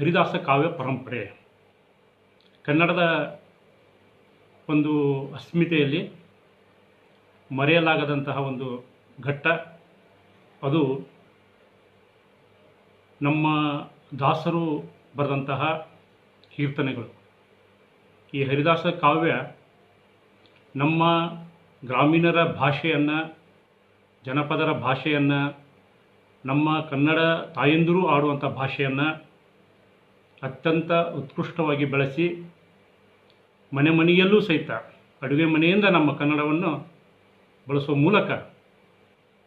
ಹರಿದಾಸ ಕಾವ್ಯ ಪರಂಪರೆ. ಕನ್ನಡದ ಒಂದು ಅಸ್ಮಿತೆಯಲ್ಲಿ ಮರೆಯಲಾಗದಂತಹ ಒಂದು ಘಟ್ಟ, ಅದು ನಮ್ಮ ದಾಸರು ಬರೆದಂತಹ ಕೀರ್ತನೆಗಳು. ಈ ಹರಿದಾಸ ಕಾವ್ಯ ನಮ್ಮ ಗ್ರಾಮೀಣರ ಭಾಷೆಯನ್ನು, ಜನಪದರ ಭಾಷೆಯನ್ನು, ನಮ್ಮ ಕನ್ನಡ ತಾಯಂದಿರು ಆಡುವಂಥ ಭಾಷೆಯನ್ನು ಅತ್ಯಂತ ಉತ್ಕೃಷ್ಟವಾಗಿ ಬೆಳೆಸಿ ಮನೆ ಮನೆಯಲ್ಲೂ ಸಹಿತ ಅಡುಗೆ ಮನೆಯಿಂದ ನಮ್ಮ ಕನ್ನಡವನ್ನು ಬಳಸುವ ಮೂಲಕ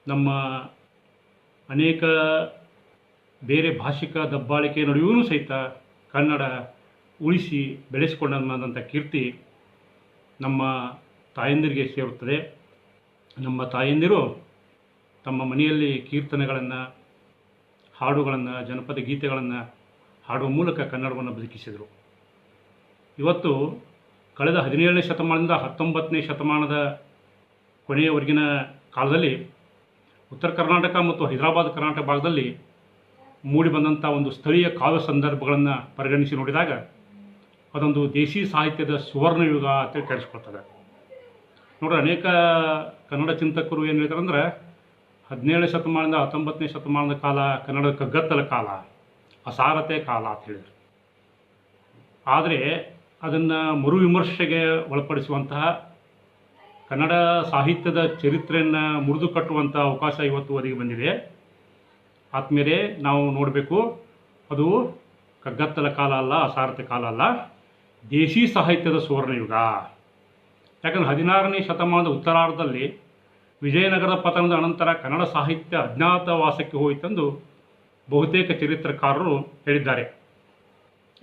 ನಮ್ಮ ಅನೇಕ ಬೇರೆ ಭಾಷಿಕ ದಬ್ಬಾಳಿಕೆ ನಡುವೆಯೂ ಸಹಿತ ಕನ್ನಡ ಉಳಿಸಿ ಬೆಳೆಸಿಕೊಂಡಂಥ ಕೀರ್ತಿ ನಮ್ಮ ತಾಯಂದಿರಿಗೆ ಸೇರುತ್ತದೆ. ನಮ್ಮ ತಾಯಂದಿರು ತಮ್ಮ ಮನೆಯಲ್ಲಿ ಕೀರ್ತನೆಗಳನ್ನು, ಹಾಡುಗಳನ್ನು, ಜನಪದ ಗೀತೆಗಳನ್ನು ಹಾಡುವ ಮೂಲಕ ಕನ್ನಡವನ್ನು ಬದುಕಿಸಿದರು. ಇವತ್ತು ಕಳೆದ ಹದಿನೇಳನೇ ಶತಮಾನದಿಂದ ಹತ್ತೊಂಬತ್ತನೇ ಶತಮಾನದ ಕೊನೆಯವರೆಗಿನ ಕಾಲದಲ್ಲಿ ಉತ್ತರ ಕರ್ನಾಟಕ ಮತ್ತು ಹೈದರಾಬಾದ್ ಕರ್ನಾಟಕ ಭಾಗದಲ್ಲಿ ಮೂಡಿಬಂದಂಥ ಒಂದು ಸ್ಥಳೀಯ ಕಾವ್ಯ ಸಂದರ್ಭಗಳನ್ನು ಪರಿಗಣಿಸಿ ನೋಡಿದಾಗ ಅದೊಂದು ದೇಶಿ ಸಾಹಿತ್ಯದ ಸುವರ್ಣ ಯುಗ ಅಂತ ಕೇಳಿಸ್ಕೊಳ್ತದೆ ನೋಡ್ರಿ, ಅನೇಕ ಕನ್ನಡ ಚಿಂತಕರು ಏನು ಹೇಳ್ತಾರೆ ಅಂದ್ರೆ ಹದಿನೇಳನೇ ಶತಮಾನದಿಂದ ಹತ್ತೊಂಬತ್ತನೇ ಶತಮಾನದ ಕಾಲ ಕನ್ನಡದ ಕಗ್ಗತ್ತಲ ಕಾಲ. ಅಸಾರತೆ ಕಾಲ ಅಂತ ಹೇಳಿದರು. ಆದರೆ ಅದನ್ನು ಮರು ವಿಮರ್ಶೆಗೆ ಒಳಪಡಿಸುವಂತಹ ಕನ್ನಡ ಸಾಹಿತ್ಯದ ಚರಿತ್ರೆಯನ್ನು ಮುರಿದು ಕಟ್ಟುವಂಥ ಅವಕಾಶ ಇವತ್ತು ಒದಗಿ ಬಂದಿದೆ. ಆದ್ಮೇಲೆ ನಾವು ನೋಡಬೇಕು, ಅದು ಕಗ್ಗತ್ತಲ ಕಾಲ ಅಲ್ಲ, ಅಸಾರತೆ ಕಾಲ ಅಲ್ಲ. ದೇಶಿ ಸಾಹಿತ್ಯದ ಸುವರ್ಣಯುಗ ಯಾಕಂದ್ರೆ ಹದಿನಾರನೇ ಶತಮಾನದ ಉತ್ತರಾರ್ಧದಲ್ಲಿ ವಿಜಯನಗರದ ಪತನದ ಅನಂತರ ಕನ್ನಡ ಸಾಹಿತ್ಯ ಅಜ್ಞಾತವಾಸಕ್ಕೆ ಹೋಯಿತೆಂದು ಬಹುತೇಕ ಚರಿತ್ರಕಾರರು ಹೇಳಿದ್ದಾರೆ.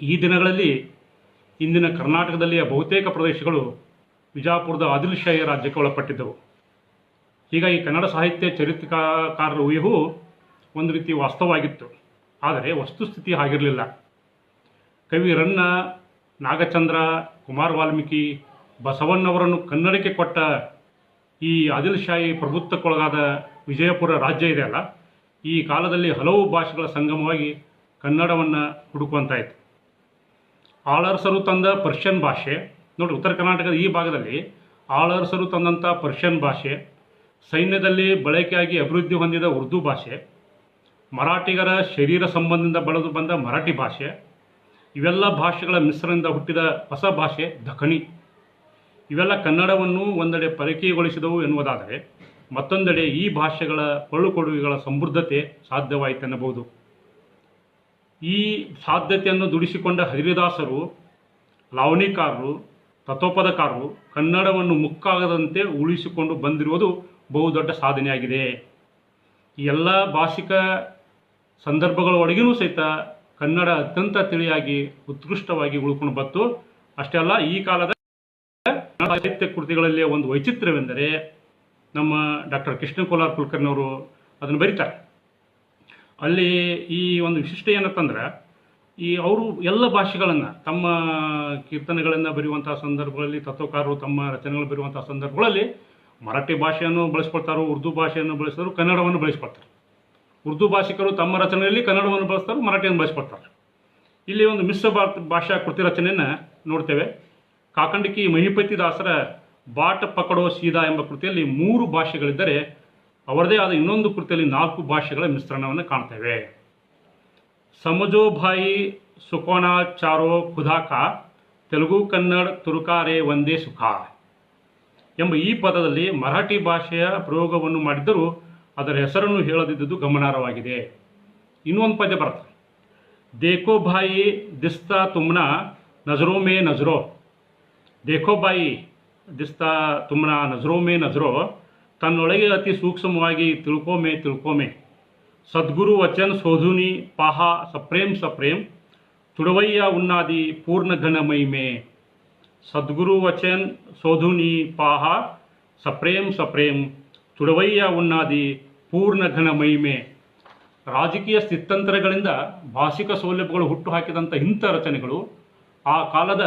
ಈ ದಿನಗಳಲ್ಲಿ ಇಂದಿನ ಕರ್ನಾಟಕದಲ್ಲಿಯ ಬಹುತೇಕ ಪ್ರದೇಶಗಳು ವಿಜಾಪುರದ ಆದಿಲ್ ಶಾಹಿ ರಾಜ್ಯಕ್ಕೆ ಒಳಪಟ್ಟಿದ್ದವು. ಹೀಗಾಗಿ ಕನ್ನಡ ಸಾಹಿತ್ಯ ಚರಿತ್ರಕಾರರ ಊಹೆಯು ಒಂದು ರೀತಿ ವಾಸ್ತವವಾಗಿತ್ತು. ಆದರೆ ವಸ್ತುಸ್ಥಿತಿ ಹಾಗಿರಲಿಲ್ಲ. ಕವಿ ರನ್ನ ನಾಗಚಂದ್ರ, ಕುಮಾರ್ ವಾಲ್ಮೀಕಿ ಬಸವಣ್ಣವರನ್ನು ಕನ್ನಡಕ್ಕೆ ಕೊಟ್ಟ ಈ ಆದಿಲ್ ಶಾಹಿ ಪ್ರಭುತ್ವಕ್ಕೊಳಗಾದ ವಿಜಯಪುರ ರಾಜ್ಯ ಇದೆಯಲ್ಲ ಈ ಕಾಲದಲ್ಲಿ ಹಲವು ಭಾಷೆಗಳ ಸಂಗಮವಾಗಿ ಕನ್ನಡವನ್ನು ಹುಡುಕುವಂತಾಯಿತು ಆಳರಸರು ತಂದ ಪರ್ಷಿಯನ್ ಭಾಷೆ ನೋಡಿ ಉತ್ತರ ಕರ್ನಾಟಕದ ಈ ಭಾಗದಲ್ಲಿ ಆಳರಸರು ತಂದಂಥ ಪರ್ಷಿಯನ್ ಭಾಷೆ, ಸೈನ್ಯದಲ್ಲಿ ಬಳಕೆಯಾಗಿ ಅಭಿವೃದ್ಧಿ ಹೊಂದಿದ ಉರ್ದು ಭಾಷೆ, ಮರಾಠಿಗರ ಶರೀರ ಸಂಬಂಧದಿಂದ ಬಳದು ಬಂದ ಮರಾಠಿ ಭಾಷೆ, ಇವೆಲ್ಲ ಭಾಷೆಗಳ ಮಿಶ್ರಣದಿಂದ ಹುಟ್ಟಿದ ಹೊಸ ಭಾಷೆ ದಖಣಿ ಇವೆಲ್ಲ ಕನ್ನಡವನ್ನು ಒಂದೆಡೆ ಪರಕೀಯಗೊಳಿಸಿದವು ಎನ್ನುವುದಾದರೆ ಮತ್ತೊಂದೆಡೆ ಈ ಭಾಷೆಗಳ ಕೊಳ್ಳುಕೊಡುಗೆಗಳ ಸಮೃದ್ಧತೆ ಸಾಧ್ಯವಾಯಿತೆನ್ನಬಹುದು ಈ ಸಾಧ್ಯತೆಯನ್ನು ದುಡಿಸಿಕೊಂಡ ಹರಿದಾಸರು, ಲಾವಣಿಕಾರರು, ತತ್ವಪದಕಾರರು ಕನ್ನಡವನ್ನು ಮುಕ್ಕಾಗದಂತೆ ಉಳಿಸಿಕೊಂಡು ಬಂದಿರುವುದು ಬಹುದೊಡ್ಡ ಸಾಧನೆಯಾಗಿದೆ. ಈ ಎಲ್ಲ ಭಾಷಿಕ ಸಂದರ್ಭಗಳ ಒಳಗಿನೂ ಸಹಿತ ಕನ್ನಡ ಅತ್ಯಂತ ತಿಳಿಯಾಗಿ, ಉತ್ಕೃಷ್ಟವಾಗಿ ಉಳ್ಕೊಂಡು ಬಂತು. ಅಷ್ಟೇ ಅಲ್ಲ, ಈ ಕಾಲದ ಸಾಹಿತ್ಯ ಕೃತಿಗಳಲ್ಲಿ ಒಂದು ವೈಚಿತ್ರ್ಯವೆಂದರೆ ನಮ್ಮ ಡಾಕ್ಟರ್ ಕೃಷ್ಣ ಕೋಲಾರ್ ಕುಲಕರ್ಣಿಯವರು ಅದನ್ನು ಬರೀತಾರೆ. ಅಲ್ಲಿ ಈ ಒಂದು ವಿಶಿಷ್ಟ ಏನಂತಂದ್ರೆ, ಈ ಅವರು ಎಲ್ಲ ಭಾಷೆಗಳನ್ನು, ತಮ್ಮ ಕೀರ್ತನೆಗಳನ್ನು ಬರೆಯುವಂಥ ಸಂದರ್ಭಗಳಲ್ಲಿ, ತತ್ವಕಾರರು ತಮ್ಮ ರಚನೆಗಳು ಬರೆಯುವಂಥ ಸಂದರ್ಭಗಳಲ್ಲಿ ಮರಾಠಿ ಭಾಷೆಯನ್ನು ಬಳಸ್ಕೊಳ್ತಾರೋ, ಉರ್ದು ಭಾಷೆಯನ್ನು ಬಳಸಿದ್ರು ಕನ್ನಡವನ್ನು ಬಳಸ್ಕೊಳ್ತಾರೆ. ಉರ್ದು ಭಾಷಿಕರು ತಮ್ಮ ರಚನೆಯಲ್ಲಿ ಕನ್ನಡವನ್ನು ಬಳಸ್ತಾರೋ, ಮರಾಠಿಯನ್ನು ಬಳಸ್ಕೊಳ್ತಾರೆ. ಇಲ್ಲಿ ಒಂದು ಮಿಶ್ರ ಭಾಷಾ ಕೃತಿ ರಚನೆಯನ್ನು ನೋಡ್ತೇವೆ. ಕಾಕಂಡಿಕಿ ಮಹಿಪತಿ ದಾಸರ ಬಾಟ ಪಕಡೋ ಸೀದಾ ಎಂಬ ಕೃತಿಯಲ್ಲಿ ಮೂರು ಭಾಷೆಗಳಿದ್ದರೆ ಅವರದೇ ಆದ ಇನ್ನೊಂದು ಕೃತಿಯಲ್ಲಿ ನಾಲ್ಕು ಭಾಷೆಗಳ ಮಿಶ್ರಣವನ್ನು ಕಾಣ್ತೇವೆ. ಸಮಜೋ ಭಾಯಿ ಸುಕೋನಾ ಚಾರೋ ಖುದಾಕ, ತೆಲುಗು ಕನ್ನಡ ತುರುಕಾರೆ ಒಂದೇ ಸುಖ ಎಂಬ ಈ ಪದದಲ್ಲಿ ಮರಾಠಿ ಭಾಷೆಯ ಪ್ರಯೋಗವನ್ನು ಮಾಡಿದ್ದರೂ ಅದರ ಹೆಸರನ್ನು ಹೇಳದಿದ್ದುದು ಗಮನಾರ್ಹವಾಗಿದೆ. ಇನ್ನೊಂದು ಪದ್ಯ ಬರುತ್ತೆ ದೇಖೋ ಭಾಯಿ ದಿಸ್ತಾ ತುಮ್ನ ನಜರೋ ಮೇ ನಜರೋ. ದೇಖೋ ಬಾಯಿ ದಿಸ್ತಾ ತುಂಬ ನಜರೋ ಮೇ ನಜರೋ, ತನ್ನೊಳಗೆ ಅತಿ ಸೂಕ್ಷ್ಮವಾಗಿ ತಿಳ್ಕೊಮೆ ತಿಳ್ಕೊಮೆ ಸದ್ಗುರು ವಚನ್ ಸೋಧುನಿ ಪಾಹ ಸಪ್ರೇಮ್ ಸಪ್ರೇಮ್, ತುಡವಯ್ಯ ಉನ್ನಾದಿ ಪೂರ್ಣ ಮಹಿಮೆ ಸದ್ಗುರು ವಚನ್ ಸೋಧುನಿ ಪಾಹ ಸಪ್ರೇಮ್ ಸಪ್ರೇಮ್, ತುಡವಯ್ಯ ಉನ್ನಾದಿ ಪೂರ್ಣ ಘನ ಮಹಿಮೆ ರಾಜಕೀಯ ಸ್ಥಿತ್ಯಂತರಗಳಿಂದ ಭಾಷಿಕ ಸೌಲಭ್ಯಗಳು ಹುಟ್ಟು ಹಾಕಿದಂಥ ಇಂಥ ರಚನೆಗಳು ಆ ಕಾಲದ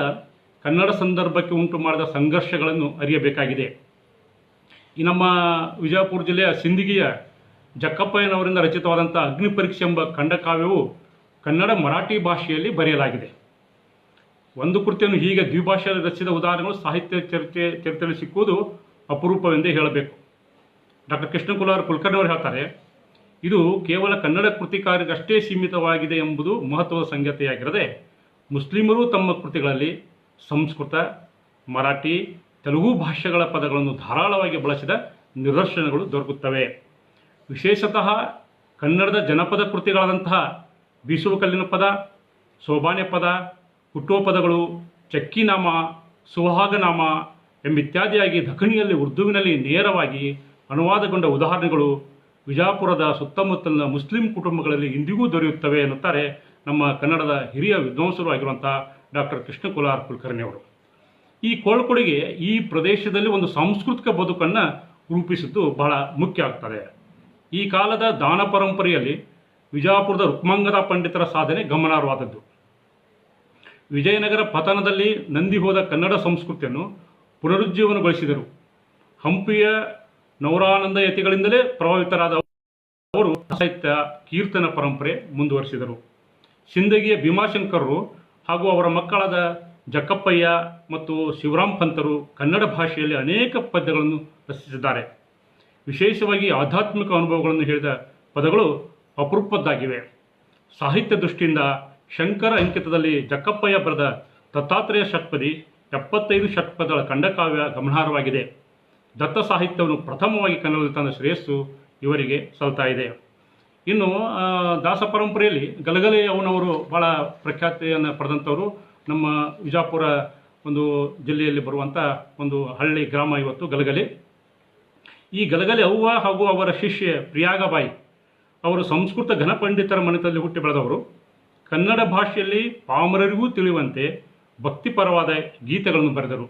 ಕನ್ನಡ ಸಂದರ್ಭಕ್ಕೆ ಉಂಟು ಮಾಡಿದ ಸಂಘರ್ಷಗಳನ್ನು ಅರಿಯಬೇಕಾಗಿದೆ. ಈ ನಮ್ಮ ವಿಜಯಪುರ ಜಿಲ್ಲೆಯ ಸಿಂದಗಿಯ ಜಕ್ಕಪ್ಪಯ್ಯನವರಿಂದ ರಚಿತವಾದಂಥ ಅಗ್ನಿಪರೀಕ್ಷೆ ಎಂಬ ಖಂಡಕಾವ್ಯವು ಕನ್ನಡ ಮರಾಠಿ ಭಾಷೆಯಲ್ಲಿ ಬರೆಯಲಾಗಿದೆ. ಒಂದು ಕೃತಿಯನ್ನು ಹೀಗೆ ದ್ವಿಭಾಷೆಯಲ್ಲಿ ರಚಿಸಿದ ಉದಾಹರಣೆಗಳು ಸಾಹಿತ್ಯ ಚರಿತ್ರೆ ಚರಿತ್ರೆಯಲ್ಲಿ ಸಿಕ್ಕುವುದು ಅಪರೂಪವೆಂದೇ ಹೇಳಬೇಕು. ಡಾಕ್ಟರ್ ಕೃಷ್ಣಕುಲಾರ್ ಕುಲಕರ್ಣಿ ಅವರು ಹೇಳ್ತಾರೆ, ಇದು ಕೇವಲ ಕನ್ನಡ ಕೃತಿಕಾರರಿಗಷ್ಟೇ ಸೀಮಿತವಾಗಿದೆ ಎಂಬುದು ಮಹತ್ವದ ಸಂಗತಿಯಾಗಿರದೆ, ಮುಸ್ಲಿಮರು ತಮ್ಮ ಕೃತಿಗಳಲ್ಲಿ ಸಂಸ್ಕೃತ, ಮರಾಠಿ, ತೆಲುಗು ಭಾಷೆಗಳ ಪದಗಳನ್ನು ಧಾರಾಳವಾಗಿ ಬಳಸಿದ ನಿದರ್ಶನಗಳು ದೊರಕುತ್ತವೆ. ವಿಶೇಷತಃ ಕನ್ನಡದ ಜನಪದ ಕೃತಿಗಳಾದಂತಹ ಬೀಸುವ ಕಲ್ಲಿನ ಪದ, ಸೋಬಾನೆ ಪದ ಹುಟ್ಟುವ ಚಕ್ಕಿನಾಮ ಸುಹಾಗನಾಮ ಎಂಬಿತ್ಯಾದಿಯಾಗಿ ದಖಣಿಯಲ್ಲಿ ಉರ್ದುವಿನಲ್ಲಿ ನೇರವಾಗಿ ಅನುವಾದಗೊಂಡ ಉದಾಹರಣೆಗಳು ವಿಜಾಪುರದ ಸುತ್ತಮುತ್ತಲಿನ ಮುಸ್ಲಿಂ ಕುಟುಂಬಗಳಲ್ಲಿ ಇಂದಿಗೂ ದೊರೆಯುತ್ತವೆ ಎನ್ನುತ್ತಾರೆ ನಮ್ಮ ಕನ್ನಡದ ಹಿರಿಯ ವಿದ್ವಾಂಸರು ಆಗಿರುವಂಥ ಡಾಕ್ಟರ್ ಕೃಷ್ಣ ಕುಲಾರ್ ಕುಲಕರ್ಣಿ ಅವರು. ಈ ಕೋಳ್ಕೊಡಿಗೆ ಈ ಪ್ರದೇಶದಲ್ಲಿ ಒಂದು ಸಾಂಸ್ಕೃತಿಕ ಬದುಕನ್ನು ರೂಪಿಸಿದ್ದು ಬಹಳ ಮುಖ್ಯ ಆಗ್ತದೆ. ಈ ಕಾಲದ ದಾನ ಪರಂಪರೆಯಲ್ಲಿ ವಿಜಾಪುರದ ರುಕ್ಮಂಗದ ಪಂಡಿತರ ಸಾಧನೆ ಗಮನಾರ್ಹವಾದದ್ದು. ವಿಜಯನಗರ ಪತನದಲ್ಲಿ ನಂದಿ ಹೋದ ಕನ್ನಡ ಸಂಸ್ಕೃತಿಯನ್ನು ಪುನರುಜ್ಜೀವನಗೊಳಿಸಿದರು ಹಂಪಿಯ ನವರಾನಂದ ಯತಿಗಳಿಂದಲೇ ಪ್ರಭಾವಿತರಾದ ಅವರು ಸಾಹಿತ್ಯ ಕೀರ್ತನ ಪರಂಪರೆ ಮುಂದುವರಿಸಿದರು. ಸಿಂದಗಿಯ ಭೀಮಾಶಂಕರರು ಹಾಗೂ ಅವರ ಮಕ್ಕಳಾದ ಜಕ್ಕಪ್ಪಯ್ಯ ಮತ್ತು ಶಿವರಾಮ್ ಪಂತರು ಕನ್ನಡ ಭಾಷೆಯಲ್ಲಿ ಅನೇಕ ಪದ್ಯಗಳನ್ನು ರಚಿಸಿದ್ದಾರೆ. ವಿಶೇಷವಾಗಿ ಆಧ್ಯಾತ್ಮಿಕ ಅನುಭವಗಳನ್ನು ಹೇಳಿದ ಪದಗಳು ಅಪರೂಪದ್ದಾಗಿವೆ. ಸಾಹಿತ್ಯ ದೃಷ್ಟಿಯಿಂದ ಶಂಕರ ಅಂಕಿತದಲ್ಲಿ ಜಕ್ಕಪ್ಪಯ್ಯ ಬರೆದ ದತ್ತಾತ್ರೇಯ ಷಟ್ಪದಿ ಎಪ್ಪತ್ತೈದು ಷಟ್ಪದಗಳ ಖಂಡಕಾವ್ಯ ಗಮನಾರ್ಹವಾಗಿದೆ. ದತ್ತ ಸಾಹಿತ್ಯವನ್ನು ಪ್ರಥಮವಾಗಿ ಕನ್ನಡದಲ್ಲಿ ತನ್ನ ಶ್ರೇಯಸ್ಸು ಇವರಿಗೆ ಸಲ್ತಾ ಇದೆ. ಇನ್ನು ದಾಸ ಪರಂಪರೆಯಲ್ಲಿ ಗಲಗಲೆ ಅವನವರು ಬಹಳ ಪ್ರಖ್ಯಾತಿಯನ್ನು ಪಡೆದಂಥವರು ನಮ್ಮ ವಿಜಾಪುರ ಒಂದು ಜಿಲ್ಲೆಯಲ್ಲಿ ಬರುವಂಥ ಒಂದು ಹಳ್ಳಿ ಗ್ರಾಮ ಇವತ್ತು ಗಲಗಲೆ. ಈ ಗಲಗಲೆ ಅವ್ವ ಹಾಗೂ ಅವರ ಶಿಷ್ಯ ಪ್ರಿಯಾಗಬಾಯಿ ಅವರು ಸಂಸ್ಕೃತ ಘನಪಂಡಿತರ ಮನೆತಲ್ಲಿ ಹುಟ್ಟಿ ಬೆಳೆದವರು. ಕನ್ನಡ ಭಾಷೆಯಲ್ಲಿ ಪಾಮರರಿಗೂ ತಿಳಿಯುವಂತೆ ಭಕ್ತಿಪರವಾದ ಗೀತೆಗಳನ್ನು ಬರೆದರು.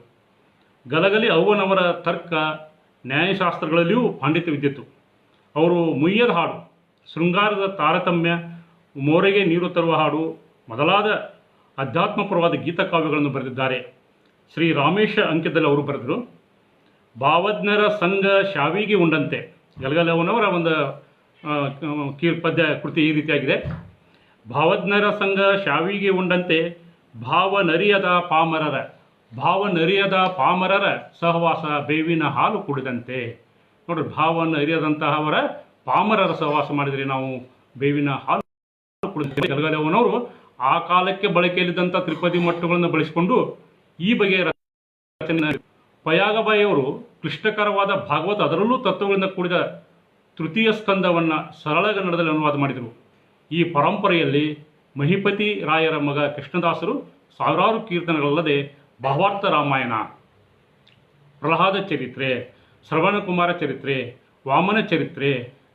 ಗಲಗಲಿ ಅವ್ವನವರ ತರ್ಕ, ನ್ಯಾಯಶಾಸ್ತ್ರಗಳಲ್ಲಿಯೂ ಪಾಂಡಿತ್ಯವಿದ್ದಿತ್ತು. ಅವರು ಮುಯ್ಯದ ಹಾಡು ಶೃಂಗಾರದ ತಾರತಮ್ಯ, ಮೋರೆಗೆ ನೀರು ತರುವ ಹಾಡು, ಮೊದಲಾದ ಅಧ್ಯಾತ್ಮಪರವಾದ ಗೀತಕಾವ್ಯಗಳನ್ನು ಬರೆದಿದ್ದಾರೆ. ಶ್ರೀ ರಾಮೇಶ ಅಂಕ್ಯದಲ್ಲಿ ಅವರು ಬರೆದರು, ಭಾವಜ್ಞರ ಸಂಘ ಶಾವಿಗೆ ಉಂಡಂತೆ. ಗಲಗಲವನವರ ಒಂದು ಕೀ, ಪದ್ಯ, ಕೃತಿ ಈ ರೀತಿಯಾಗಿದೆ. ಭಾವಜ್ಞರ ಸಂಘ ಶಾವಿಗೆ ಉಂಡಂತೆ, ಭಾವ ನರಿಯದ ಪಾಮರರ, ಭಾವ ನರಿಯದ ಪಾಮರರ ಸಹವಾಸ ಬೇವಿನ ಹಾಲು ಕುಡಿದಂತೆ. ನೋಡ್ರಿ ಭಾವನ ಅರಿಯದಂತಹವರ ಪಾಮರರ ಸಹವಾಸ ಮಾಡಿದರೆ ನಾವು ಬೇವಿನ ಹಾಲು ಕುಡಿದಂತೆ ಗಲಗಲವನವರು ಆ ಕಾಲಕ್ಕೆ ಬಳಕೆಯಲ್ಲಿದ್ದಂಥ ತ್ರಿಪದಿ ಮಟ್ಟುಗಳನ್ನು ಬಳಸಿಕೊಂಡು ಈ ಬಗೆಯ ರಚನೆ ಪಯಾಗಬಾಯಿಯವರು ಕ್ಲಿಷ್ಟಕರವಾದ ಭಾಗವತ ಅದರಲ್ಲೂ ತತ್ವಗಳಿಂದ ಕೂಡಿದ ತೃತೀಯ ಸ್ಕಂದವನ್ನು ಸರಳ ಕನ್ನಡದಲ್ಲಿ ಅನುವಾದ ಮಾಡಿದರು. ಈ ಪರಂಪರೆಯಲ್ಲಿ ಮಹಿಪತಿ ರಾಯರ ಮಗ ಕೃಷ್ಣದಾಸರು ಸಾವಿರಾರು ಕೀರ್ತನೆಗಳಲ್ಲದೆ ಭಾವಾರ್ಥ ರಾಮಾಯಣ, ಪ್ರಹ್ಲಾದ ಚರಿತ್ರೆ, ಶ್ರವಣಕುಮಾರ ಚರಿತ್ರೆ, ವಾಮನ ಚರಿತ್ರೆ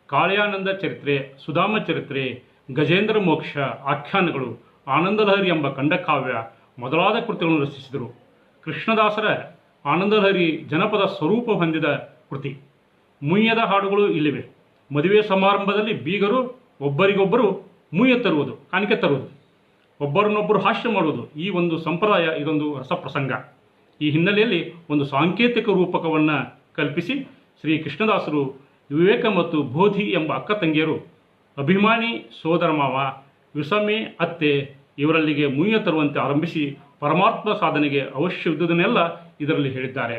ಕಾಳಿಯಾನಂದ ಚರಿತ್ರೆ, ಸುಧಾಮ ಚರಿತ್ರೆ, ಗಜೇಂದ್ರ ಮೋಕ್ಷ, ಆಖ್ಯಾನಗಳು, ಆನಂದಲಹರಿ ಎಂಬ ಖಂಡಕಾವ್ಯ ಮೊದಲಾದ ಕೃತಿಗಳನ್ನು ರಚಿಸಿದರು. ಕೃಷ್ಣದಾಸರ ಆನಂದಲಹರಿ ಜನಪದ ಸ್ವರೂಪ ಹೊಂದಿದ ಕೃತಿ. ಮುಯ್ಯದ ಹಾಡುಗಳು ಇಲ್ಲಿವೆ. ಮದುವೆ ಸಮಾರಂಭದಲ್ಲಿ ಬೀಗರು ಒಬ್ಬರಿಗೊಬ್ಬರು ಮುಯ್ಯ ತರುವುದು, ಕಾಣಿಕೆ ತರುವುದು. ಒಬ್ಬರನ್ನೊಬ್ಬರು ಹಾಸ್ಯ ಮಾಡುವುದು, ಈ ಒಂದು ಸಂಪ್ರದಾಯ, ಇದೊಂದು ರಸಪ್ರಸಂಗ. ಈ ಹಿನ್ನೆಲೆಯಲ್ಲಿ ಒಂದು ಸಾಂಕೇತಿಕ ರೂಪಕವನ್ನು ಕಲ್ಪಿಸಿ ಶ್ರೀ ಕೃಷ್ಣದಾಸರು ವಿವೇಕ ಮತ್ತು ಬೋಧಿ ಎಂಬ ಅಕ್ಕ ತಂಗಿಯರು, ಅಭಿಮಾನಿ ಸೋದರ ಮಾವ ವಿಸಮೆ ಅತ್ತೆ, ಇವರಲ್ಲಿಗೆ ಮುಯ್ಯ ತರುವಂತೆ ಆರಂಭಿಸಿ ಪರಮಾತ್ಮ ಸಾಧನೆಗೆ ಅವಶ್ಯವಿದ್ದುದನ್ನೆಲ್ಲ ಇದರಲ್ಲಿ ಹೇಳಿದ್ದಾರೆ.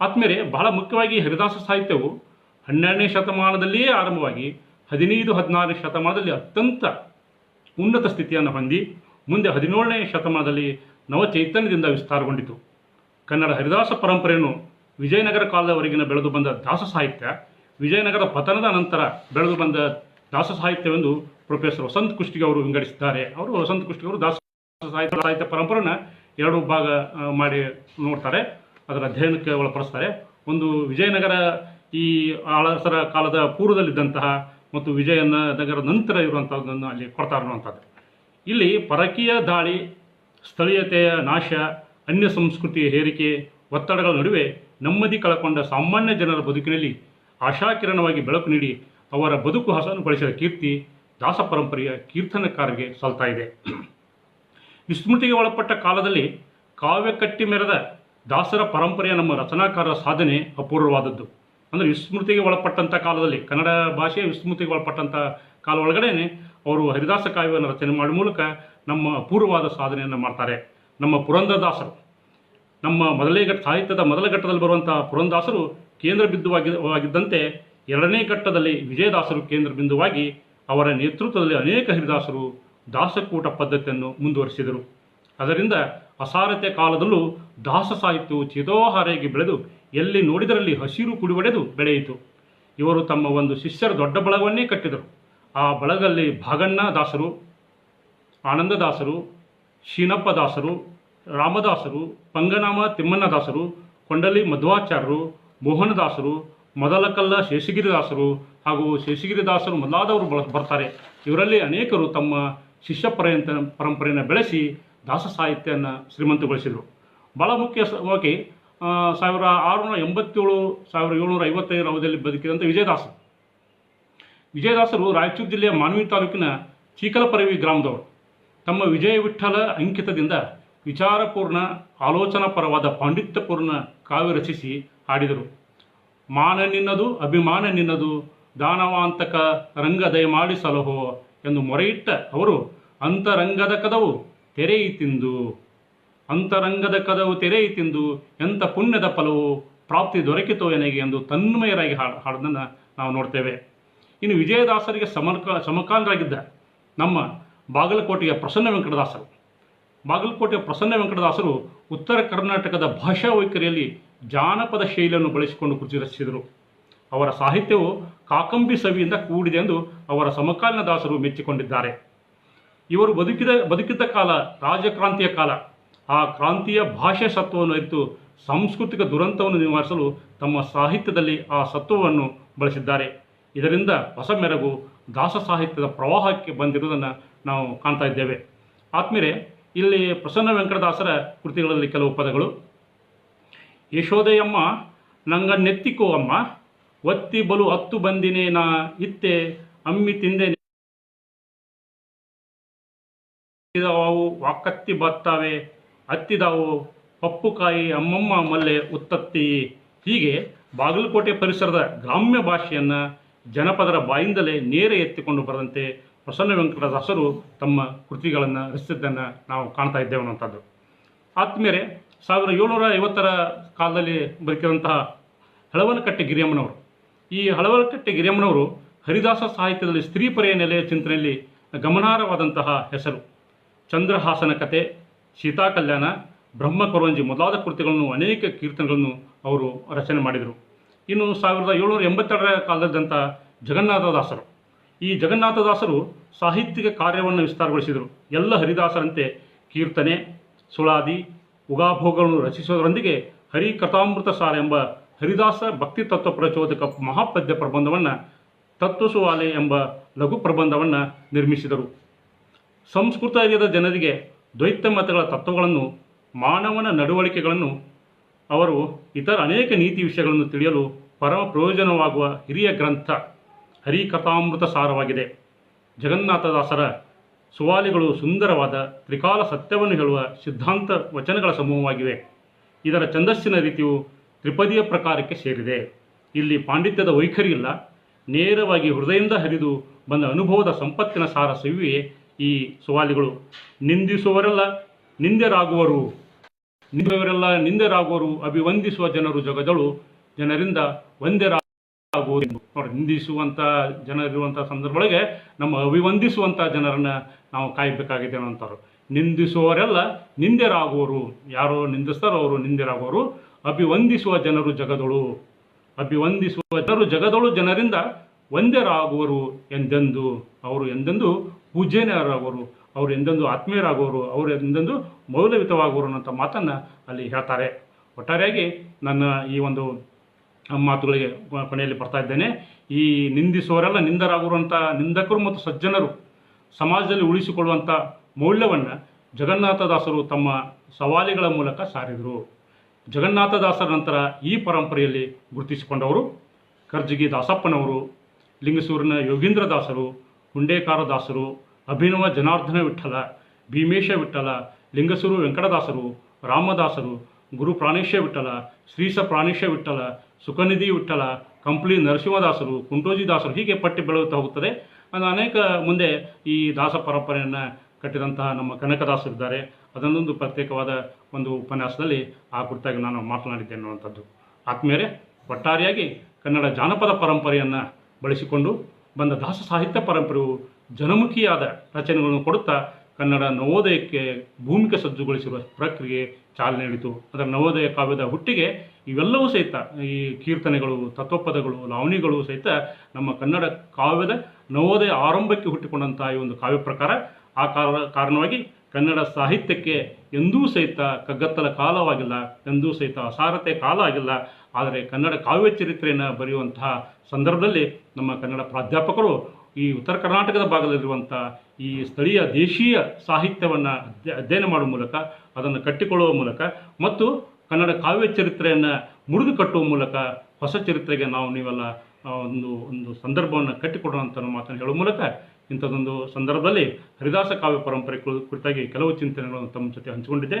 ಆದ್ಮೇಲೆ ಬಹಳ ಮುಖ್ಯವಾಗಿ ಹರಿದಾಸ ಸಾಹಿತ್ಯವು ಹನ್ನೆರಡನೇ ಶತಮಾನದಲ್ಲಿಯೇ ಆರಂಭವಾಗಿ ಹದಿನೈದು, ಹದಿನಾರನೇ ಶತಮಾನದಲ್ಲಿ ಅತ್ಯಂತ ಉನ್ನತ ಸ್ಥಿತಿಯನ್ನು ಹೊಂದಿ ಮುಂದೆ ಹದಿನೇಳನೇ ಶತಮಾನದಲ್ಲಿ ನವಚೈತನ್ಯದಿಂದ ವಿಸ್ತಾರಗೊಂಡಿತು. ಕನ್ನಡ ಹರಿದಾಸ ಪರಂಪರೆಯನ್ನು ವಿಜಯನಗರ ಕಾಲದವರೆಗಿನ ಬೆಳೆದು ಬಂದ ದಾಸ ಸಾಹಿತ್ಯ ವಿಜಯನಗರ ಪತನದ ನಂತರ ಬೆಳೆದು ಬಂದ ದಾಸ ಸಾಹಿತ್ಯವೆಂದು ಪ್ರೊಫೆಸರ್ ವಸಂತ್ ಕುಷ್ಟಿಗೆ ಅವರು ವಿಂಗಡಿಸಿದ್ದಾರೆ. ಅವರು ವಸಂತ ಕುಷ್ಟಿಗೆ ಅವರು ದಾಸ ಸಾಹಿತ್ಯ ಸಾಹಿತ್ಯ ಪರಂಪರೆನ ಎರಡು ಭಾಗ ಮಾಡಿ ನೋಡ್ತಾರೆ. ಅದರ ಅಧ್ಯಯನಕ್ಕೆ ಒಳಪಡಿಸ್ತಾರೆ ಒಂದು ವಿಜಯನಗರ ಈ ಆಳಸರ ಕಾಲದ ಪೂರ್ವದಲ್ಲಿದ್ದಂತಹ ಮತ್ತು ವಿಜಯನ ನಗರ ನಂತರ ಇರುವಂಥದ್ದನ್ನು ಅಲ್ಲಿ ಕೊಡ್ತಾರೆ ಅನ್ನುವಂಥದ್ದು. ಇಲ್ಲಿ ಪರಕೀಯ ದಾಳಿ, ಸ್ಥಳೀಯತೆಯ ನಾಶ, ಅನ್ಯ ಸಂಸ್ಕೃತಿಯ ಹೇರಿಕೆ, ಒತ್ತಡಗಳ ನಡುವೆ ನೆಮ್ಮದಿ ಕಳಕೊಂಡ ಸಾಮಾನ್ಯ ಜನರ ಬದುಕಿನಲ್ಲಿ ಆಶಾಕಿರಣವಾಗಿ ಬೆಳಕು ನೀಡಿ ಅವರ ಬದುಕು ಹಸನುಗೊಳಿಸಿದ ಕೀರ್ತಿ ದಾಸ ಪರಂಪರೆಯ ಕೀರ್ತನಕಾರರಿಗೆ ಸಲ್ತಾ ಇದೆ. ವಿಸ್ಮೃತಿಗೆ ಒಳಪಟ್ಟ ಕಾಲದಲ್ಲಿ ಕಾವ್ಯ ಕಟ್ಟಿ ಮೆರೆದ ದಾಸರ ಪರಂಪರೆಯ ನಮ್ಮ ರಚನಾಕಾರರ ಸಾಧನೆ ಅಪೂರ್ವವಾದದ್ದು. ಅಂದರೆ ವಿಸ್ಮೃತಿಗೆ ಒಳಪಟ್ಟಂಥ ಕಾಲದಲ್ಲಿ, ಕನ್ನಡ ಭಾಷೆಯ ವಿಸ್ಮೃತಿಗೆ ಒಳಪಟ್ಟಂಥ ಕಾಲ ಒಳಗಡೆ ಅವರು ಹರಿದಾಸ ಕಾವ್ಯವನ್ನು ರಚನೆ ಮಾಡುವ ಮೂಲಕ ನಮ್ಮ ಅಪೂರ್ವವಾದ ಸಾಧನೆಯನ್ನು ಮಾಡ್ತಾರೆ. ನಮ್ಮ ಪುರಂದರದಾಸರು, ನಮ್ಮ ಮೊದಲೇ ಘಟ್ಟ ಸಾಹಿತ್ಯದ ಮೊದಲ ಘಟ್ಟದಲ್ಲಿ ಬರುವಂಥ ಪುರಂದಾಸರು ಕೇಂದ್ರ ಬಿಂದುವಾಗಿದ್ದಂತೆ ಎರಡನೇ ಘಟ್ಟದಲ್ಲಿ ವಿಜಯದಾಸರು ಕೇಂದ್ರ ಬಿಂದುವಾಗಿ ಅವರ ನೇತೃತ್ವದಲ್ಲಿ ಅನೇಕ ಹರಿದಾಸರು ದಾಸಕೂಟ ಪದ್ಧತಿಯನ್ನು ಮುಂದುವರಿಸಿದರು. ಅದರಿಂದ ಅಸಾರತೆ ಕಾಲದಲ್ಲೂ ದಾಸ ಸಾಹಿತ್ಯವು ಚಿತೋಹಾರೆಯಾಗಿ ಬೆಳೆದು ಎಲ್ಲಿ ನೋಡಿದರಲ್ಲಿ ಹಸಿರು ಕುಡಿವಡೆದು ಬೆಳೆಯಿತು. ಇವರು ತಮ್ಮ ಒಂದು ಶಿಷ್ಯರ ದೊಡ್ಡ ಬಳಗವನ್ನೇ ಕಟ್ಟಿದರು. ಆ ಬಳಗದಲ್ಲಿ ಭಾಗಣ್ಣ ದಾಸರು ಆನಂದದಾಸರು ಶೀನಪ್ಪ ದಾಸರು, ರಾಮದಾಸರು, ಪಂಗನಾಮ ತಿಮ್ಮಣ್ಣದಾಸರು ಕೊಂಡಲಿ ಮಧ್ವಾಚಾರ್ಯರು ಮೋಹನದಾಸರು ಮೊದಲಕಲ್ಲ ಶೇಷಗಿರಿದಾಸರು ಹಾಗೂ ಶೇಷಗಿರಿದಾಸರು ಮೊದಲಾದವರು ಬಳ, ಬರ್ತಾರೆ. ಇವರಲ್ಲಿ ಅನೇಕರು ತಮ್ಮ ಶಿಷ್ಯ ಪರ್ಯಂತ, ಪರಂಪರೆಯನ್ನು ಬೆಳೆಸಿ ದಾಸ ಸಾಹಿತ್ಯವನ್ನು ಶ್ರೀಮಂತಗೊಳಿಸಿದರು. ಬಹಳ ಮುಖ್ಯವಾಗಿ ಸಾವಿರ ಆರುನೂರ ಎಂಬತ್ತೇಳು, ಸಾವಿರದ ಏಳ್ನೂರ ಐವತ್ತೈದರ ಅವಧಿಯಲ್ಲಿ ಬದುಕಿದಂಥ ವಿಜಯದಾಸ ವಿಜಯದಾಸರು ರಾಯಚೂರು ಜಿಲ್ಲೆಯ ಮಾನ್ವಿ ತಾಲೂಕಿನ ಚೀಕಲಪರವಿ ಗ್ರಾಮದವರು. ತಮ್ಮ ವಿಜಯ ವಿಠಲ ಅಂಕಿತದಿಂದ ವಿಚಾರಪೂರ್ಣ, ಆಲೋಚನಾಪರವಾದ, ಪಾಂಡಿತ್ಯಪೂರ್ಣ ಕಾವ್ಯ ರಚಿಸಿ ಹಾಡಿದರು. ಮಾನ ನಿನ್ನದು, ಅಭಿಮಾನ ನಿನ್ನದು, ದಾನವಾಂತಕ ರಂಗ ದಯಮಾಡಿ ಸಲಹೋ ಎಂದು ಮೊರೆಯಿಟ್ಟ ಅವರು, ಅಂತರಂಗದ ಕದವು ತೆರೆಯಿತಿಂದು ಅಂತರಂಗದ ಕದವು ತೆರೆಯಿತಿಂದು ಎಂಥ ಪುಣ್ಯದ ಫಲವು ಪ್ರಾಪ್ತಿ ದೊರಕಿತೋ ಎನಗೆ ಎಂದು ತನ್ಮಯರಾಗಿ ಹಾಡು, ಹಾಡೋದನ್ನು ನಾವು ನೋಡ್ತೇವೆ. ಇನ್ನು ವಿಜಯದಾಸರಿಗೆ ಸಮರ್ಕ, ಸಮಕಾಲರಾಗಿದ್ದ ನಮ್ಮ ಬಾಗಲಕೋಟೆಯ ಪ್ರಸನ್ನ ವೆಂಕಟದಾಸರು ಬಾಗಲಕೋಟೆಯ ಪ್ರಸನ್ನ ವೆಂಕಟದಾಸರು ಉತ್ತರ ಕರ್ನಾಟಕದ ಭಾಷಾ ವೈಖರಿಯಲ್ಲಿ ಜಾನಪದ ಶೈಲಿಯನ್ನು ಬಳಸಿಕೊಂಡು ಕೃತಿ ರಚಿಸಿದರು. ಅವರ ಸಾಹಿತ್ಯವು ಕಾಕಂಬಿ ಸವಿಯಿಂದ ಕೂಡಿದೆ ಎಂದು ಅವರ ಸಮಕಾಲೀನ ದಾಸರು ಮೆಚ್ಚಿಕೊಂಡಿದ್ದಾರೆ. ಇವರು ಬದುಕಿದ, ಬದುಕಿದ್ದ ಕಾಲ, ರಾಜಕ್ರಾಂತಿಯ ಕಾಲ, ಆ ಕ್ರಾಂತಿಯ ಭಾಷೆ ಸತ್ವವನ್ನು ಅರಿತು ಸಾಂಸ್ಕೃತಿಕ ದುರಂತವನ್ನು ನಿವಾರಿಸಲು ತಮ್ಮ ಸಾಹಿತ್ಯದಲ್ಲಿ ಆ ಸತ್ವವನ್ನು ಬಳಸಿದ್ದಾರೆ. ಇದರಿಂದ ಹೊಸ ಮೆರಗು ದಾಸ ಸಾಹಿತ್ಯದ ಪ್ರವಾಹಕ್ಕೆ ಬಂದಿರುವುದನ್ನು ನಾವು ಕಾಣ್ತಾ ಇದ್ದೇವೆ. ಆತ್ಮೀಯರೇ ಇಲ್ಲಿ ಪ್ರಸನ್ನ ವೆಂಕಟದಾಸರ ಕೃತಿಗಳಲ್ಲಿ ಕೆಲವು ಪದಗಳು. ಯಶೋದೆಯಮ್ಮ, ನಂಗ ನೆತ್ತಿಕೋ ಅಮ್ಮ, ಒತ್ತಿ ಬಲು ಹತ್ತು ಬಂದಿನೇ ನಾ ಇತ್ತೆ, ಅಮ್ಮಿ ತಿಂದೆ ಅವು ವಾಕತ್ತಿ ಬತ್ತಾವೆ, ಹತ್ತಿದಾವು ಪಪ್ಪುಕಾಯಿ ಅಮ್ಮಮ್ಮ ಮಲ್ಲೆ ಉತ್ತತ್ತಿ. ಹೀಗೆ ಬಾಗಲಕೋಟೆ ಪರಿಸರದ ಗ್ರಾಮ್ಯ ಭಾಷೆಯನ್ನು ಜನಪದರ ಬಾಯಿಂದಲೇ ನೇರ ಎತ್ತಿಕೊಂಡು ಬರದಂತೆ ಪ್ರಸನ್ನ ವೆಂಕಟದಾಸರು ತಮ್ಮ ಕೃತಿಗಳನ್ನು ರಚಿಸಿದ್ದನ್ನು ನಾವು ಕಾಣ್ತಾ ಇದ್ದೇವೆ ಅನ್ನುವಂಥದ್ದು. ಆತ್ಮೇರೆ ಸಾವಿರದ ಏಳ್ನೂರ ಐವತ್ತರ ಕಾಲದಲ್ಲಿ ಬದುಕಿದಂತಹ ಹಳವನಕಟ್ಟೆ ಗಿರಿಯಮ್ಮನವರು. ಈ ಹಳವನಕಟ್ಟೆ ಗಿರಿಯಮ್ಮನವರು ಹರಿದಾಸ ಸಾಹಿತ್ಯದಲ್ಲಿ ಸ್ತ್ರೀಪರೆಯ ನೆಲೆಯ ಚಿಂತನೆಯಲ್ಲಿ ಗಮನಾರ್ಹವಾದಂತಹ ಹೆಸರು. ಚಂದ್ರಹಾಸನ ಕತೆ, ಸೀತಾ ಕಲ್ಯಾಣ, ಬ್ರಹ್ಮ ಕೊರಂಜಿ ಮೊದಲಾದ ಕೃತಿಗಳನ್ನು ಅನೇಕ ಕೀರ್ತನೆಗಳನ್ನು ಅವರು ರಚನೆ ಮಾಡಿದರು. ಇನ್ನು ಸಾವಿರದ ಏಳ್ನೂರ ಎಂಬತ್ತೆರಡರ ಕಾಲದಲ್ಲಿದ್ದಂಥ ಜಗನ್ನಾಥದಾಸರು ಈ ಜಗನ್ನಾಥದಾಸರು ಸಾಹಿತ್ಯಿಕ ಕಾರ್ಯವನ್ನು ವಿಸ್ತಾರಗೊಳಿಸಿದರು. ಎಲ್ಲ ಹರಿದಾಸರಂತೆ ಕೀರ್ತನೆ, ಸುಳಾದಿ, ಉಗಾಭೋಗಗಳನ್ನು ರಚಿಸುವುದರೊಂದಿಗೆ ಹರಿ ಕಥಾಮೃತ ಸಾರ ಎಂಬ ಹರಿದಾಸ ಭಕ್ತಿ ತತ್ವ ಪ್ರಚೋದಕ ಮಹಾಪದ್ಯ ಪ್ರಬಂಧವನ್ನು ತತ್ವಸುವಾಲೆ ಎಂಬ ಲಘು ಪ್ರಬಂಧವನ್ನು ನಿರ್ಮಿಸಿದರು. ಸಂಸ್ಕೃತ ಅರಿಯದ ಜನರಿಗೆ ದ್ವೈತ ಮತಗಳ ತತ್ವಗಳನ್ನು, ಮಾನವನ ನಡವಳಿಕೆಗಳನ್ನು, ಅವರು ಇತರ ಅನೇಕ ನೀತಿ ವಿಷಯಗಳನ್ನು ತಿಳಿಯಲು ಪರಮ ಪ್ರಯೋಜನವಾಗುವ ಹಿರಿಯ ಗ್ರಂಥ. ಹರಿಕಥಾಮೃತ ಸಾರವಾಗಿದೆ ಜಗನ್ನಾಥದಾಸರ ಸುವಾಲಿಗಳು ಸುಂದರವಾದ ತ್ರಿಕಾಲ ಸತ್ಯವನ್ನು ಹೇಳುವ ಸಿದ್ಧಾಂತ ವಚನಗಳ ಸಮೂಹವಾಗಿವೆ. ಇದರ ಛಂದಸ್ಸಿನ ರೀತಿಯು ತ್ರಿಪದಿಯ ಪ್ರಕಾರಕ್ಕೆ ಸೇರಿದೆ. ಇಲ್ಲಿ ಪಾಂಡಿತ್ಯದ ವೈಖರಿ ಇಲ್ಲ. ನೇರವಾಗಿ ಹೃದಯದಿಂದ ಹರಿದು ಬಂದ ಅನುಭವದ ಸಂಪತ್ತಿನ ಸಾರ ಸವಿಯೇ ಈ ಸುವಾಲಿಗಳು. ನಿಂದಿಸುವವರೆಲ್ಲ ನಿಂದೆರಾಗುವರು ನಿಂದವರೆಲ್ಲ ನಿಂದೆರಾಗುವರು ಅಭಿವಂದಿಸುವ ಜನರು ಜಗದಳು ಜನರಿಂದ ಒಂದೆರಾಗುವುದು ನೋಡಿ ನಿಂದಿಸುವಂಥ ಜನರಿರುವಂಥ ಸಂದರ್ಭದೊಳಗೆ ನಮ್ಮ ಅಭಿವಂದಿಸುವಂಥ ಜನರನ್ನು ನಾವು ಕಾಯಬೇಕಾಗಿದೆ ಅನ್ನೋಂಥವ್ರು ನಿಂದಿಸುವವರೆಲ್ಲ ನಿಂದೆರಾಗುವರು ಯಾರು ನಿಂದಿಸ್ತಾರೋ ಅವರು ನಿಂದೆರಾಗುವರು ಅಭಿವಂದಿಸುವ ಜನರು ಜಗದಳು. ಅಭಿವಂದಿಸುವ ಜನರು ಜಗದಳು ಜನರಿಂದ ಒಂದೇರಾಗುವರು ಎಂದೆಂದು, ಅವರು ಎಂದೆಂದು ಪೂಜ್ಯನರಾಗುವರು, ಅವರು ಎಂದೆಂದು ಆತ್ಮೀಯರಾಗುವರು, ಅವರು ಎಂದೆಂದು ಮೌಲ್ಯಯುತವಾಗುವರು ಅನ್ನೋಂಥ ಮಾತನ್ನು ಅಲ್ಲಿ ಹೇಳ್ತಾರೆ. ಒಟ್ಟಾರೆಯಾಗಿ ನನ್ನ ಈ ಒಂದು ಮಾತುಗಳಿಗೆ ಕೊನೆಯಲ್ಲಿ ಬರ್ತಾ ಇದ್ದೇನೆ. ಈ ನಿಂದಿಸುವವರೆಲ್ಲ ನಿಂದರಾಗುವಂಥ ನಿಂದಕರು ಮತ್ತು ಸಜ್ಜನರು ಸಮಾಜದಲ್ಲಿ ಉಳಿಸಿಕೊಳ್ಳುವಂಥ ಮೌಲ್ಯವನ್ನು ಜಗನ್ನಾಥದಾಸರು ತಮ್ಮ ಸವಾಲಿಗಳ ಮೂಲಕ ಸಾರಿದರು. ಜಗನ್ನಾಥದಾಸರ ನಂತರ ಈ ಪರಂಪರೆಯಲ್ಲಿ ಗುರುತಿಸಿಕೊಂಡವರು ಕರ್ಜಗಿ ದಾಸಪ್ಪನವರು, ಲಿಂಗಸೂರಿನ ಯೋಗೀಂದ್ರ ದಾಸರು ಹುಂಡೇಕಾರ ದಾಸರು ಅಭಿನವ ಜನಾರ್ದನ ವಿಠಲ ಭೀಮೇಶ ವಿಠಲ ಲಿಂಗಸೂರು ವೆಂಕಟದಾಸರು, ರಾಮದಾಸರು, ಗುರು ಪ್ರಾಣೇಶ ವಿಠಲ ಶ್ರೀಸ ಪ್ರಾಣೇಶ ವಿಠಲ ಸುಖನಿಧಿ ವಿಠಲ ಕಂಪ್ಲಿ ನರಸಿಂಹದಾಸರು, ಕುಂಟೋಜಿ ದಾಸರು ಹೀಗೆ ಪಟ್ಟಿ ಬೆಳೆಯುತ್ತಾ ಹೋಗುತ್ತದೆ. ಅದು ಅನೇಕ ಮುಂದೆ ಈ ದಾಸ ಪರಂಪರೆಯನ್ನು ಕಟ್ಟಿದಂತಹ ನಮ್ಮ ಕನಕದಾಸರಿದ್ದಾರೆ. ಅದನ್ನೊಂದು ಪ್ರತ್ಯೇಕವಾದ ಒಂದು ಉಪನ್ಯಾಸದಲ್ಲಿ ಆ ಕುರಿತಾಗಿ ನಾನು ಮಾತನಾಡಿದ್ದೆ ಅನ್ನುವಂಥದ್ದು. ಆತ್ಮೀಯರೇ, ಒಟ್ಟಾರೆಯಾಗಿ ಕನ್ನಡ ಜಾನಪದ ಪರಂಪರೆಯನ್ನು ಬಳಸಿಕೊಂಡು ಬಂದ ದಾಸ ಸಾಹಿತ್ಯ ಪರಂಪರೆಯು ಜನಮುಖಿಯಾದ ರಚನೆಗಳನ್ನು ಕೊಡುತ್ತಾ ಕನ್ನಡ ನವೋದಯಕ್ಕೆ ಭೂಮಿಕೆ ಸಜ್ಜುಗೊಳಿಸಿರುವ ಪ್ರಕ್ರಿಯೆ ಚಾಲನೆ ನೀಡಿತು. ಅದರ ನವೋದಯ ಕಾವ್ಯದ ಹುಟ್ಟಿಗೆ ಇವೆಲ್ಲವೂ ಸಹಿತ, ಈ ಕೀರ್ತನೆಗಳು, ತತ್ವಪದಗಳು, ಲಾವಣಿಗಳು ಸಹಿತ ನಮ್ಮ ಕನ್ನಡ ಕಾವ್ಯದ ನವೋದಯ ಆರಂಭಕ್ಕೆ ಹುಟ್ಟಿಕೊಂಡಂತಹ ಈ ಒಂದು ಕಾವ್ಯ ಪ್ರಕಾರ, ಆ ಕಾರಣ ಕಾರಣವಾಗಿ ಕನ್ನಡ ಸಾಹಿತ್ಯಕ್ಕೆ ಎಂದೂ ಸಹಿತ ಕಗ್ಗತ್ತಲ ಕಾಲವಾಗಿಲ್ಲ, ಎಂದೂ ಸಹಿತ ಅಸಾರತೆ ಕಾಲ ಆಗಿಲ್ಲ. ಆದರೆ ಕನ್ನಡ ಕಾವ್ಯ ಚರಿತ್ರೆಯನ್ನು ಬರೆಯುವಂತಹ ಸಂದರ್ಭದಲ್ಲಿ ನಮ್ಮ ಕನ್ನಡ ಪ್ರಾಧ್ಯಾಪಕರು ಈ ಉತ್ತರ ಕರ್ನಾಟಕದ ಭಾಗದಲ್ಲಿರುವಂಥ ಈ ಸ್ಥಳೀಯ ದೇಶೀಯ ಸಾಹಿತ್ಯವನ್ನು ಅಧ್ಯಯನ ಮಾಡುವ ಮೂಲಕ, ಅದನ್ನು ಕಟ್ಟಿಕೊಳ್ಳುವ ಮೂಲಕ ಮತ್ತು ಕನ್ನಡ ಕಾವ್ಯ ಚರಿತ್ರೆಯನ್ನು ಮುರಿದು ಕಟ್ಟುವ ಮೂಲಕ ಹೊಸ ಚರಿತ್ರೆಗೆ ನಾವು ನೀವೆಲ್ಲ ಒಂದು ಒಂದು ಸಂದರ್ಭವನ್ನು ಕಟ್ಟಿಕೊಡೋಣ ಅಂತ ಮಾತನ್ನು ಹೇಳುವ ಮೂಲಕ ಇಂಥದ್ದೊಂದು ಸಂದರ್ಭದಲ್ಲಿ ಹರಿದಾಸ ಕಾವ್ಯ ಪರಂಪರೆ ಕುರಿತಾಗಿ ಕೆಲವು ಚಿಂತನೆಗಳನ್ನು ತಮ್ಮ ಜೊತೆ ಹಂಚಿಕೊಂಡಿದ್ದೆ.